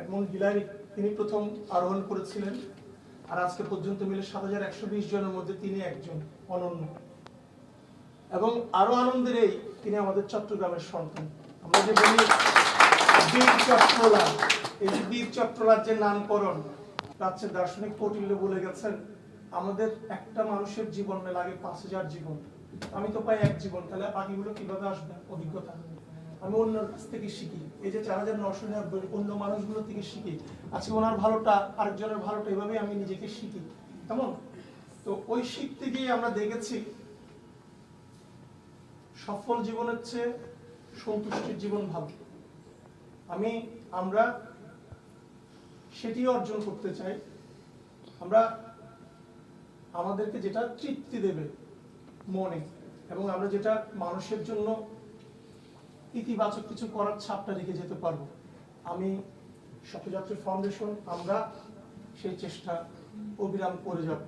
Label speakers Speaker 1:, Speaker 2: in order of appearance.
Speaker 1: Edmund Hillary, তিনি প্রথম আরোহণ করেছিলেন। আর আজকে পর্যন্ত মিলে সাত হাজার একশো বিশ জনের মধ্যে তিনি একজন অনন্য। এবং আরও আনন্দের এই তিনি আমাদের চট্টগ্রামের সন্তান। আমরা যে বলি বীর চট্টলা এই যে বীর চট্টলার যে নামকরণ প্রাচ্যের দার্শনিক কৌটিল্য বলে গেছেন, আমাদের একটা মানুষের জীবনে লাগে পাঁচ হাজার জীবন। আমি তো পাই এক জীবন, তাহলে বাকিগুলো কীভাবে আসবে? অভিজ্ঞতা। আমি অন্য কাছ থেকে শিখি। এই যে চার হাজার নশো নব্বই অন্য মানুষগুলো থেকে শিখি। আজকে ওনার ভালোটা, আরেকজনের ভালোটা এভাবে আমি নিজেকে শিখি। কেমন? তো ওই শিখতে গিয়ে আমরা দেখেছি, সফল জীবনের চেয়ে সন্তুষ্টির জীবন ভালো আমি, আমরা সেটি অর্জন করতে চাই। আমরা আমাদেরকে যেটা তৃপ্তি দেবে মনে, এবং আমরা যেটা মানুষের জন্য ইতিবাচক কিছু করার ছাপটা রেখে যেতে পারব। আমি সত্যযাত্রী ফাউন্ডেশন আমরা সেই চেষ্টা অবিরাম করে যাব।